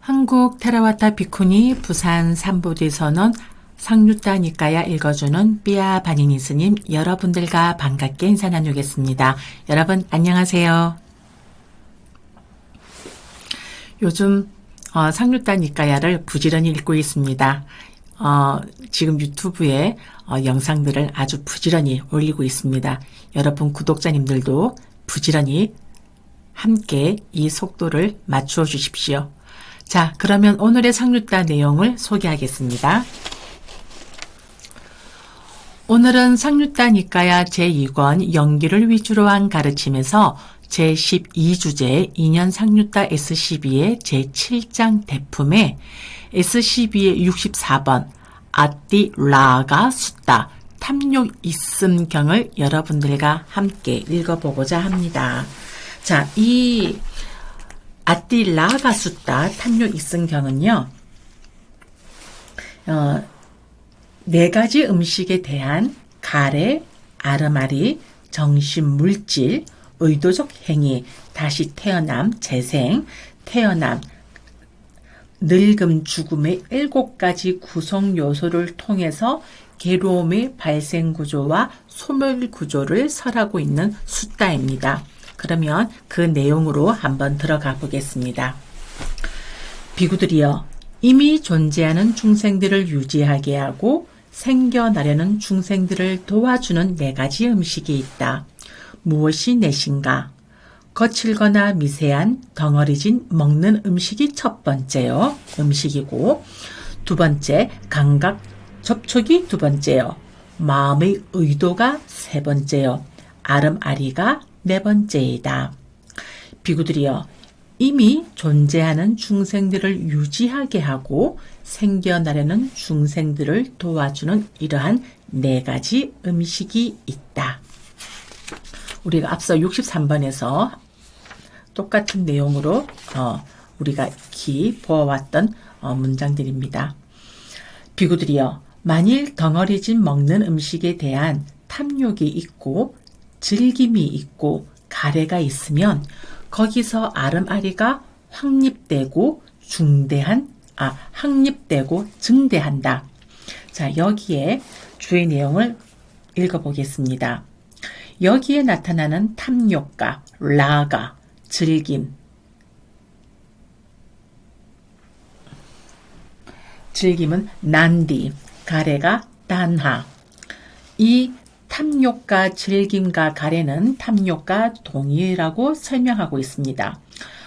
한국 테라와타 비쿠니 부산 삼보디 선언 상류따 니까야 읽어주는 삐아 바니니 스님 여러분들과 반갑게 인사 나누겠습니다. 여러분 안녕하세요. 요즘 어, 상류따 니까야를 부지런히 읽고 있습니다. 어, 지금 유튜브에 어, 영상들을 아주 부지런히 올리고 있습니다. 여러분 구독자님들도 부지런히 함께 이 속도를 맞추어 주십시오. 자, 그러면 오늘의 상류따 내용을 소개하겠습니다. 오늘은 상류따 니까야 제2권 연기를 위주로 한 가르침에서 제12주제 2년 상류따 S12의 제7장 대품에 S12의 64번 아띠 라가 숫다 탐욕 있음경을 여러분들과 함께 읽어보고자 합니다. 자, 이 아띠라가 숫다 탐욕 있음경은요, 어, 네 가지 음식에 대한 가래, 아르마리, 정신 물질, 의도적 행위, 다시 태어남, 재생, 태어남, 늙음, 죽음의 일곱 가지 구성 요소를 통해서 괴로움의 발생 구조와 소멸 구조를 설하고 있는 숫다입니다. 그러면 그 내용으로 한번 들어가 보겠습니다. 비구들이여 이미 존재하는 중생들을 유지하게 하고 생겨나려는 중생들을 도와주는 네 가지 음식이 있다. 무엇이 넷인가? 거칠거나 미세한 덩어리진 먹는 음식이 첫 번째요. 음식이고 두 번째 감각 접촉이 두 번째요. 마음의 의도가 세 번째요. 아름아리가 네 번째이다. 비구들이여 이미 존재하는 중생들을 유지하게 하고 생겨나려는 중생들을 도와주는 이러한 네 가지 음식이 있다. 우리가 앞서 63번에서 똑같은 내용으로 어, 우리가 기 보아왔던 어, 문장들입니다. 비구들이여 만일 덩어리진 먹는 음식에 대한 탐욕이 있고 즐김이 있고 가래가 있으면 거기서 아름아리가 확립되고 중대한 아 확립되고 증대한다. 자 여기에 주의 내용을 읽어보겠습니다. 여기에 나타나는 탐욕과 라가 즐김 즐김은 난디 가래가 단하 이 탐욕과 즐김과 가래는 탐욕과 동일하고 설명하고 있습니다.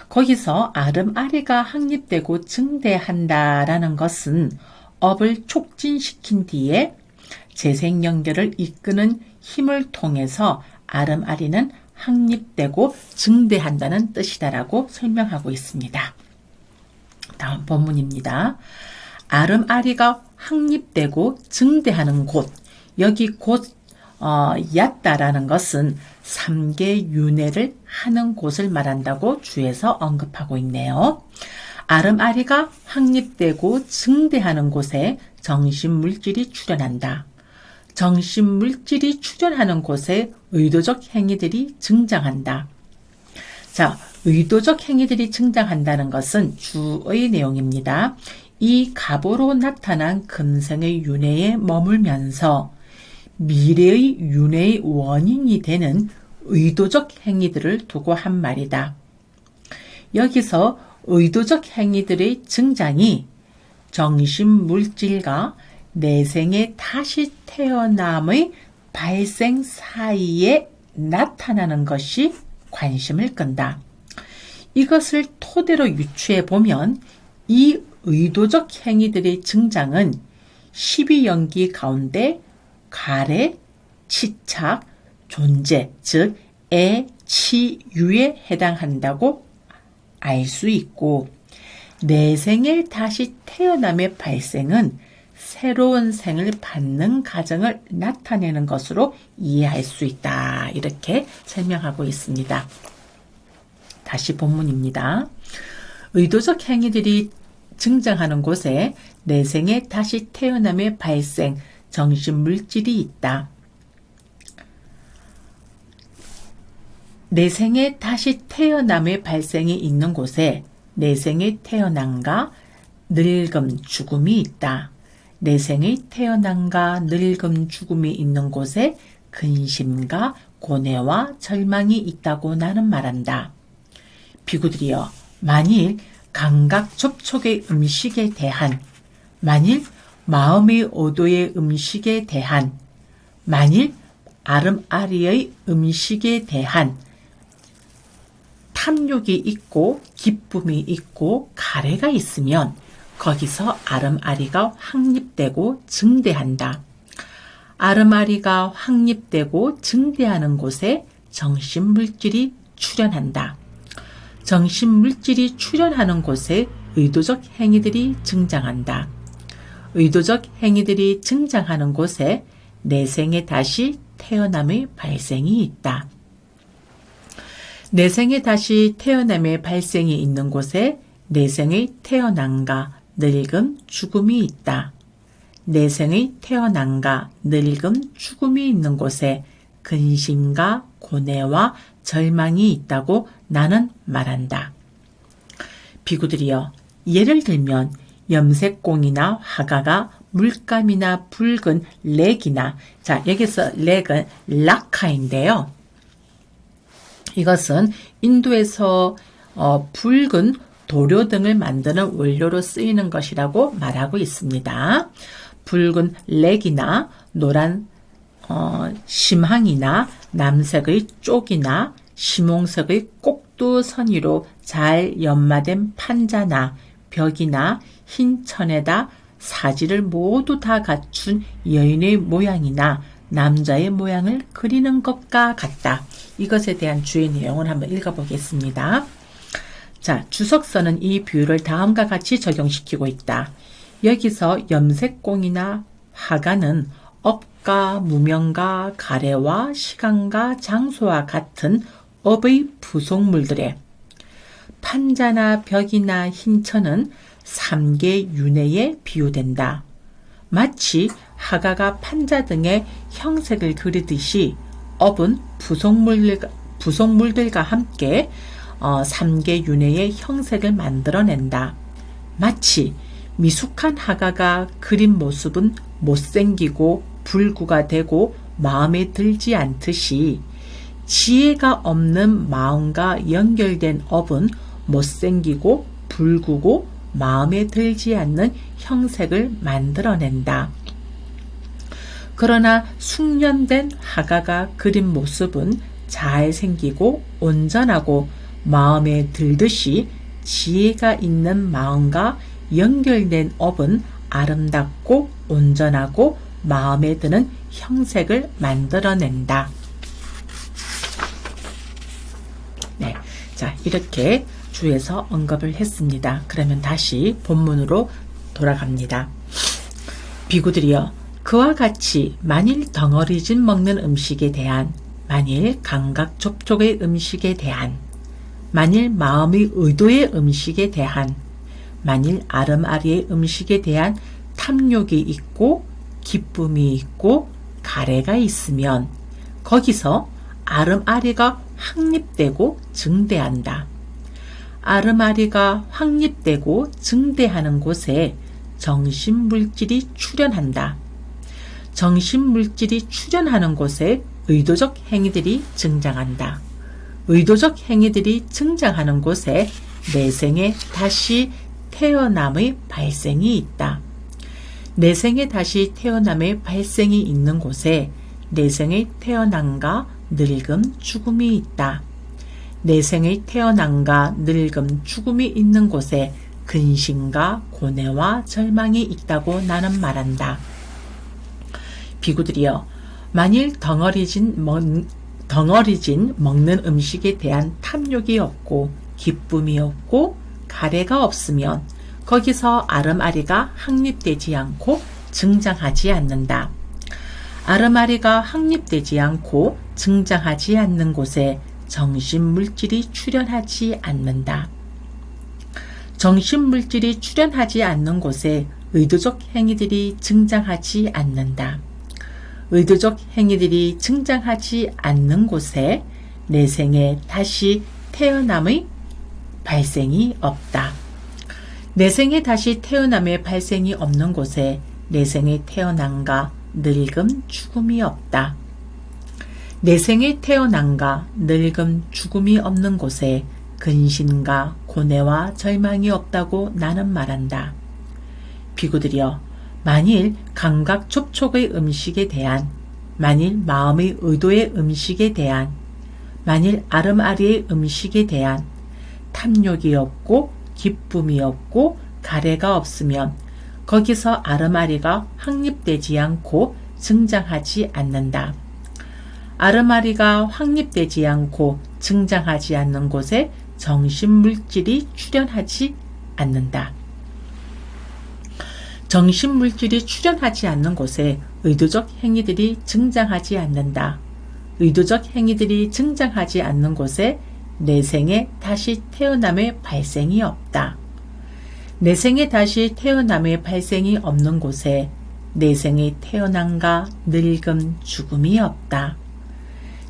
거기서 아름아리가 확립되고 증대한다라는 것은 업을 촉진시킨 뒤에 재생 연결을 이끄는 힘을 통해서 아름아리는 확립되고 증대한다는 뜻이다라고 설명하고 있습니다. 다음 본문입니다. 아름아리가 확립되고 증대하는 곳, 여기 곳 어, 얕다라는 것은 삼계 윤회를 하는 곳을 말한다고 주에서 언급하고 있네요. 아름아리가 확립되고 증대하는 곳에 정신 물질이 출현한다. 정신 물질이 출현하는 곳에 의도적 행위들이 증장한다. 자, 의도적 행위들이 증장한다는 것은 주의 내용입니다. 이 갑으로 나타난 금생의 윤회에 머물면서 미래의 윤회의 원인이 되는 의도적 행위들을 두고 한 말이다. 여기서 의도적 행위들의 증장이 정신 물질과 내생의 다시 태어남의 발생 사이에 나타나는 것이 관심을 끈다. 이것을 토대로 유추해 보면 이 의도적 행위들의 증장은 12연기 가운데 가래, 치착, 존재, 즉, 애, 치, 유에 해당한다고 알 수 있고, 내 생에 다시 태어남의 발생은 새로운 생을 받는 과정을 나타내는 것으로 이해할 수 있다. 이렇게 설명하고 있습니다. 다시 본문입니다. 의도적 행위들이 증장하는 곳에 내 생에 다시 태어남의 발생, 정신 물질이 있다. 내 생에 다시 태어남의 발생이 있는 곳에 내생에 태어난가 늙음 죽음이 있다. 내생에 태어난가 늙음 죽음이 있는 곳에 근심과 고뇌와 절망이 있다고 나는 말한다. 비구들이여 만일 감각 접촉의 음식에 대한 만일 마음의 오도의 음식에 대한 만일 아름아리의 음식에 대한 탐욕이 있고 기쁨이 있고 가래가 있으면 거기서 아름아리가 확립되고 증대한다. 아름아리가 확립되고 증대하는 곳에 정신물질이 출현한다. 정신물질이 출현하는 곳에 의도적 행위들이 증장한다. 의도적 행위들이 증장하는 곳에 내 생에 다시 태어남의 발생이 있다. 내 생에 다시 태어남의 발생이 있는 곳에 내 생의 태어남과 늙음, 죽음이 있다. 내 생의 태어남과 늙음, 죽음이 있는 곳에 근심과 고뇌와 절망이 있다고 나는 말한다. 비구들이여, 예를 들면 염색공이나 화가가 물감이나 붉은 렉이나 자 여기서 렉은 라카인데요. 이것은 인도에서 어, 붉은 도료 등을 만드는 원료로 쓰이는 것이라고 말하고 있습니다. 붉은 렉이나 노란 어, 심항이나 남색의 쪽이나 심홍색의 꼭두 선이로 잘 연마된 판자나 벽이나 흰 천에다 사지를 모두 다 갖춘 여인의 모양이나 남자의 모양을 그리는 것과 같다. 이것에 대한 주의 내용을 한번 읽어보겠습니다. 자, 주석서는 이 비유를 다음과 같이 적용시키고 있다. 여기서 염색공이나 화가는 업과 무명과 가래와 시간과 장소와 같은 업의 부속물들에 판자나 벽이나 흰천은 삼계 윤회에 비유된다. 마치 하가가 판자 등의 형색을 그리듯이 업은 부속물들과, 부속물들과 함께 어, 삼계 윤회의 형색을 만들어낸다. 마치 미숙한 하가가 그린 모습은 못생기고 불구가 되고 마음에 들지 않듯이 지혜가 없는 마음과 연결된 업은 못생기고 불구고 마음에 들지 않는 형색을 만들어낸다. 그러나 숙련된 화가가 그린 모습은 잘생기고 온전하고 마음에 들듯이 지혜가 있는 마음과 연결된 업은 아름답고 온전하고 마음에 드는 형색을 만들어낸다. 네. 자, 이렇게 주에서 언급을 했습니다. 그러면 다시 본문으로 돌아갑니다. 비구들이여 그와 같이 만일 덩어리진 먹는 음식에 대한 만일 감각 접촉의 음식에 대한 만일 마음의 의도의 음식에 대한 만일 아름아리의 음식에 대한 탐욕이 있고 기쁨이 있고 가래가 있으면 거기서 아름아리가 확립되고 증대한다. 아르마리가 확립되고 증대하는 곳에 정신물질이 출현한다. 정신물질이 출현하는 곳에 의도적 행위들이 증장한다. 의도적 행위들이 증장하는 곳에 내생에 다시 태어남의 발생이 있다. 내생에 다시 태어남의 발생이 있는 곳에 내생의 태어남과 늙음, 죽음이 있다. 내생의 태어남과 늙음, 죽음이 있는 곳에 근심과 고뇌와 절망이 있다고 나는 말한다. 비구들이여, 만일 덩어리진, 먹, 덩어리진 먹는 음식에 대한 탐욕이 없고 기쁨이 없고 가래가 없으면 거기서 아름아리가 확립되지 않고 증장하지 않는다. 아름아리가 확립되지 않고 증장하지 않는 곳에 정신물질이 출현하지 않는다. 정신물질이 출현하지 않는 곳에 의도적 행위들이 증장하지 않는다. 의도적 행위들이 증장하지 않는 곳에 내 생에 다시 태어남의 발생이 없다. 내 생에 다시 태어남의 발생이 없는 곳에 내 생에 태어난가 늙음 죽음이 없다. 내 생에 태어난가 늙음 죽음이 없는 곳에 근신과 고뇌와 절망이 없다고 나는 말한다. 비구들이여 만일 감각 접촉의 음식에 대한 만일 마음의 의도의 음식에 대한 만일 아름아리의 음식에 대한 탐욕이 없고 기쁨이 없고 가래가 없으면 거기서 아르마리가 확립되지 않고 증장하지 않는다. 아르마리가 확립되지 않고 증장하지 않는 곳에 정신물질이 출현하지 않는다. 정신물질이 출현하지 않는 곳에 의도적 행위들이 증장하지 않는다. 의도적 행위들이 증장하지 않는 곳에 내생에 다시 태어남의 발생이 없다. 내 생에 다시 태어남의 발생이 없는 곳에 내 생에 태어난가 늙음 죽음이 없다.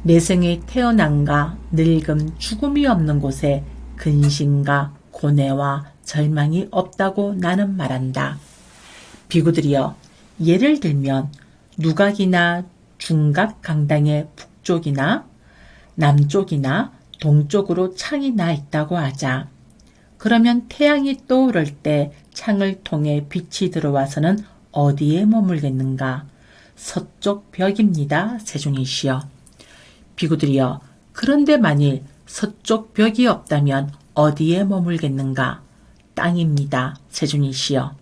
내 생에 태어난가 늙음 죽음이 없는 곳에 근심과 고뇌와 절망이 없다고 나는 말한다. 비구들이여 예를 들면 누각이나 중각 강당의 북쪽이나 남쪽이나 동쪽으로 창이 나 있다고 하자. 그러면 태양이 떠오를 때 창을 통해 빛이 들어와서는 어디에 머물겠는가? 서쪽 벽입니다. 세종이시여. 비구들이여, 그런데 만일 서쪽 벽이 없다면 어디에 머물겠는가? 땅입니다. 세종이시여.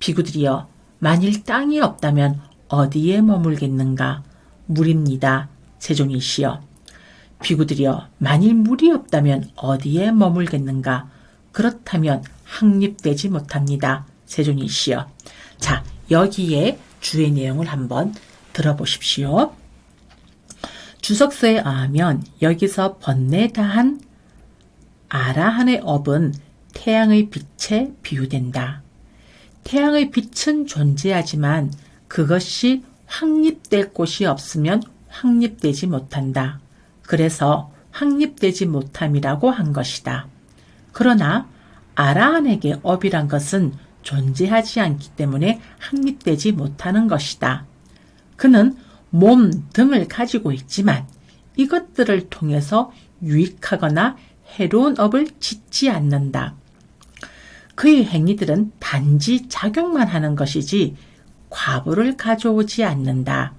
비구들이여, 만일 땅이 없다면 어디에 머물겠는가? 물입니다. 세종이시여. 비구들이여, 만일 물이 없다면 어디에 머물겠는가? 그렇다면 확립되지 못합니다. 세종이시여. 자, 여기에 주의 내용을 한번 들어보십시오. 주석서에 의하면 여기서 번뇌다한 아라한의 업은 태양의 빛에 비유된다. 태양의 빛은 존재하지만 그것이 확립될 곳이 없으면 확립되지 못한다. 그래서 확립되지 못함이라고 한 것이다. 그러나 아라한에게 업이란 것은 존재하지 않기 때문에 확립되지 못하는 것이다. 그는 몸 등을 가지고 있지만 이것들을 통해서 유익하거나 해로운 업을 짓지 않는다. 그의 행위들은 단지 작용만 하는 것이지 과부를 가져오지 않는다.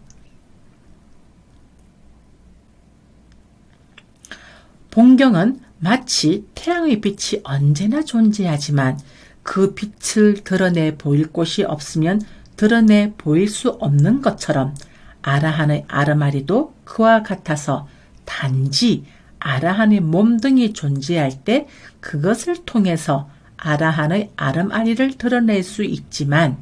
본경은 마치 태양의 빛이 언제나 존재하지만 그 빛을 드러내 보일 곳이 없으면 드러내 보일 수 없는 것처럼 아라한의 아르마리도 그와 같아서 단지 아라한의 몸등이 존재할 때 그것을 통해서 아라한의 아름아리를 드러낼 수 있지만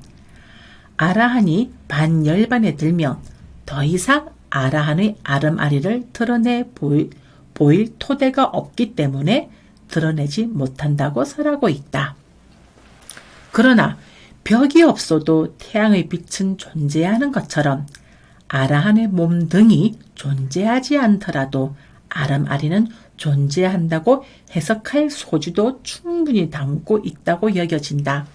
아라한이 반열반에 들면 더 이상 아라한의 아름아리를 드러내 보일, 보일 토대가 없기 때문에 드러내지 못한다고 설하고 있다. 그러나 벽이 없어도 태양의 빛은 존재하는 것처럼 아라한의 몸 등이 존재하지 않더라도 아름아리는 존재한다고 해석할 소지도 충분히 담고 있다고 여겨진다.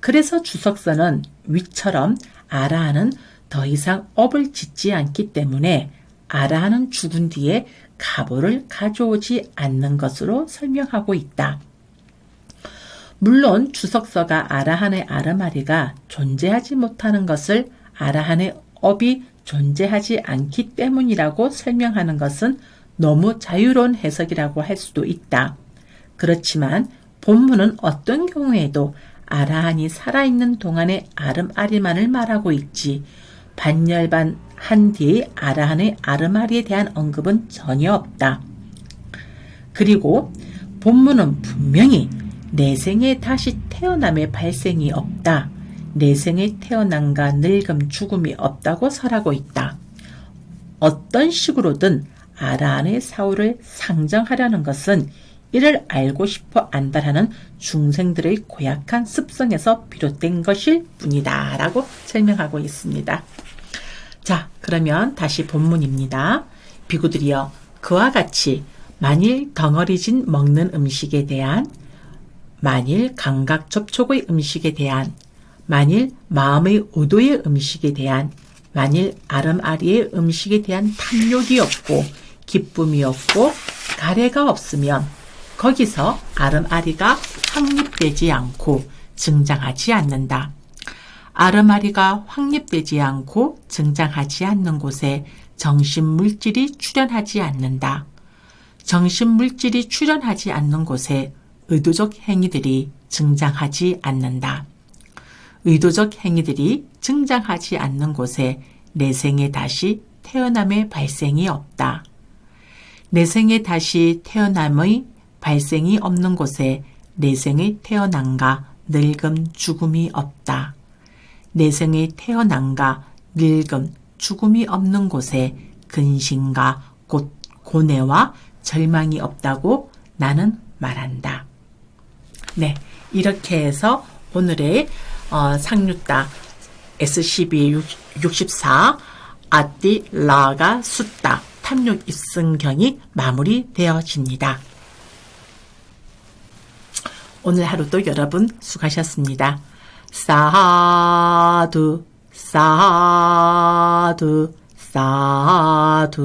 그래서 주석서는 위처럼 아라한은 더 이상 업을 짓지 않기 때문에 아라한은 죽은 뒤에 가보를 가져오지 않는 것으로 설명하고 있다. 물론 주석서가 아라한의 아르마리가 존재하지 못하는 것을 아라한의 업이 존재하지 않기 때문이라고 설명하는 것은 너무 자유로운 해석이라고 할 수도 있다. 그렇지만 본문은 어떤 경우에도 아라한이 살아있는 동안의 아름아리만을 말하고 있지 반열반 한 뒤에 아라한의 아르마리에 대한 언급은 전혀 없다. 그리고 본문은 분명히 내 생에 다시 태어남의 발생이 없다. 내 생에 태어난가 늙음 죽음이 없다고 설하고 있다. 어떤 식으로든 아라한의 사후를 상정하려는 것은 이를 알고 싶어 안달하는 중생들의 고약한 습성에서 비롯된 것일 뿐이다. 라고 설명하고 있습니다. 자, 그러면 다시 본문입니다. 비구들이여, 그와 같이 만일 덩어리진 먹는 음식에 대한 만일 감각 접촉의 음식에 대한 만일 마음의 의도의 음식에 대한 만일 아름아리의 음식에 대한 탐욕이 없고 기쁨이 없고 가래가 없으면 거기서 아름아리가 확립되지 않고 증장하지 않는다. 아름아리가 확립되지 않고 증장하지 않는 곳에 정신 물질이 출현하지 않는다. 정신 물질이 출현하지 않는 곳에 의도적 행위들이 증장하지 않는다. 의도적 행위들이 증장하지 않는 곳에 내 생에 다시 태어남의 발생이 없다. 내 생에 다시 태어남의 발생이 없는 곳에 내 생의 태어남과 늙음, 죽음이 없다. 내생의 태어남과 늙음, 죽음이 없는 곳에 근심과 곧 고뇌와 절망이 없다고 나는 말한다. 네, 이렇게 해서 오늘의 어, 상류따 SCB 64 아띠 라가 숫다 탐욕 입승경이 마무리되어집니다. 오늘 하루도 여러분 수고하셨습니다. 사두 사두 사두